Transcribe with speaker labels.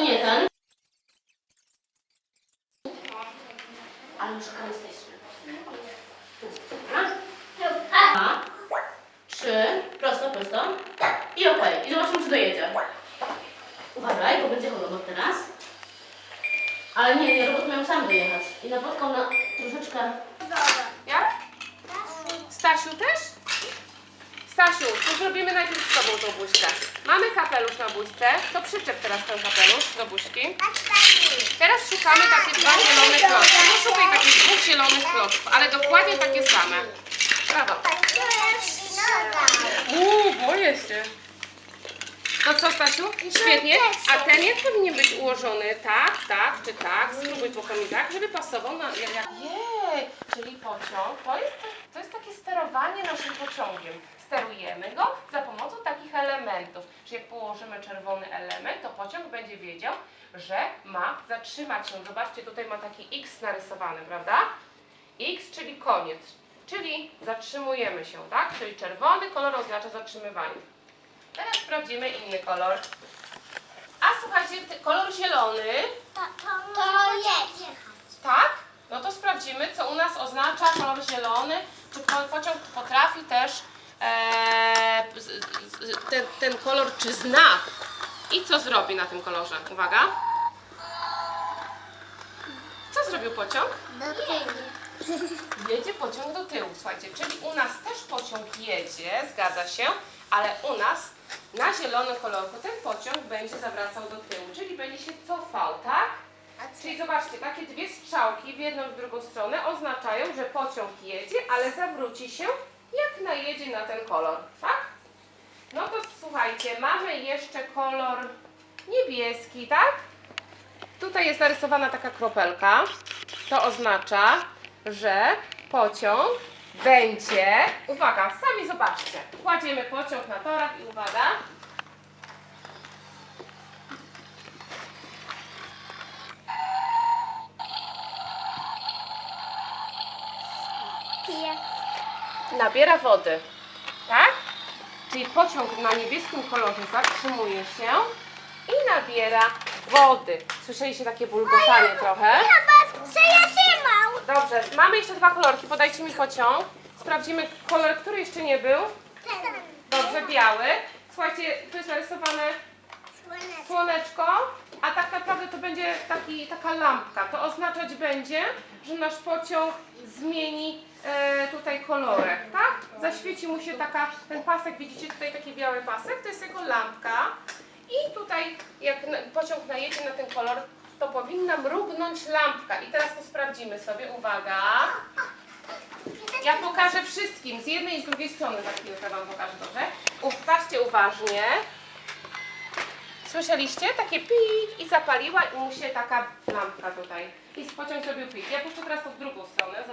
Speaker 1: to nie ten. Ale już z tej? Dwa, trzy, prosto, prosto. I okej, i zobaczymy, czy dojedzie. Uważaj, bo będzie holowot teraz. Ale nie, nie, robot miał sam dojechać. I napotkał na troszeczkę...
Speaker 2: Jak? Stasiu też? Stasiu, to zrobimy najpierw z tobą tą buźkę. Mamy kapelusz na buźce, to przyczep teraz ten kapelusz do buźki. Teraz szukamy takie dwa zielone klocki. No szukaj takich dwóch zielonych klocków, ale dokładnie takie same. Brawo. Uuu, boję się. To co, Stasiu? Świetnie. A ten jak powinien być ułożony? Tak, tak, czy tak? Spróbuj pokomi tak, żeby pasował na... Jej, czyli pociąg to jest, sterowanie naszym pociągiem. Sterujemy go za pomocą takich elementów. Czyli jak położymy czerwony element, to pociąg będzie wiedział, że ma zatrzymać się. Zobaczcie, tutaj ma taki X narysowany, prawda? X, czyli koniec. Czyli zatrzymujemy się, tak? Czyli czerwony kolor oznacza zatrzymywanie. Teraz sprawdzimy inny kolor. A słuchajcie, ty- kolor zielony,
Speaker 3: To jedź.
Speaker 2: tak? No to sprawdzimy, co u nas oznacza kolor zielony. Czy po- pociąg potrafi też e, ten, ten kolor, czy zna? I co zrobi na tym kolorze? Uwaga. Co zrobił pociąg? Jedzie pociąg do tyłu, słuchajcie, czyli u nas też pociąg jedzie, zgadza się, ale u nas na zielonym kolorku ten pociąg będzie zawracał do tyłu, czyli będzie się cofał, tak? Zobaczcie, takie dwie strzałki w jedną i w drugą stronę oznaczają, że pociąg jedzie, ale zawróci się, jak najedzie na ten kolor, tak? No to słuchajcie, mamy jeszcze kolor niebieski, tak? Tutaj jest narysowana taka kropelka. To oznacza, że pociąg będzie. Uwaga, sami zobaczcie. Kładziemy pociąg na torach i uwaga. Nabiera wody. Tak? Czyli pociąg na niebieskim kolorze zatrzymuje się i nabiera wody. Słyszeliście takie bulgotanie trochę? Dobrze, mamy jeszcze dwa kolorki. Podajcie mi pociąg. Sprawdzimy kolor, który jeszcze nie był. Dobrze, biały. Słuchajcie, tu jest narysowane słoneczko, a tak naprawdę to będzie taki, taka lampka. To oznaczać będzie, że nasz pociąg zmieni e, tutaj kolorek, tak? Zaświeci mu się taka, ten pasek, widzicie tutaj taki biały pasek, to jest jego lampka. I tutaj jak pociąg najedzie na ten kolor, to powinna mrugnąć lampka. I teraz to sprawdzimy sobie, uwaga. Ja pokażę wszystkim, z jednej i z drugiej strony za chwilkę Wam pokażę, dobrze? Uważcie uważnie. Słyszeliście? Takie pik i zapaliła i mu się taka lampka tutaj. I pociąg zrobił pik. Ja puszczę teraz to w drugą stronę.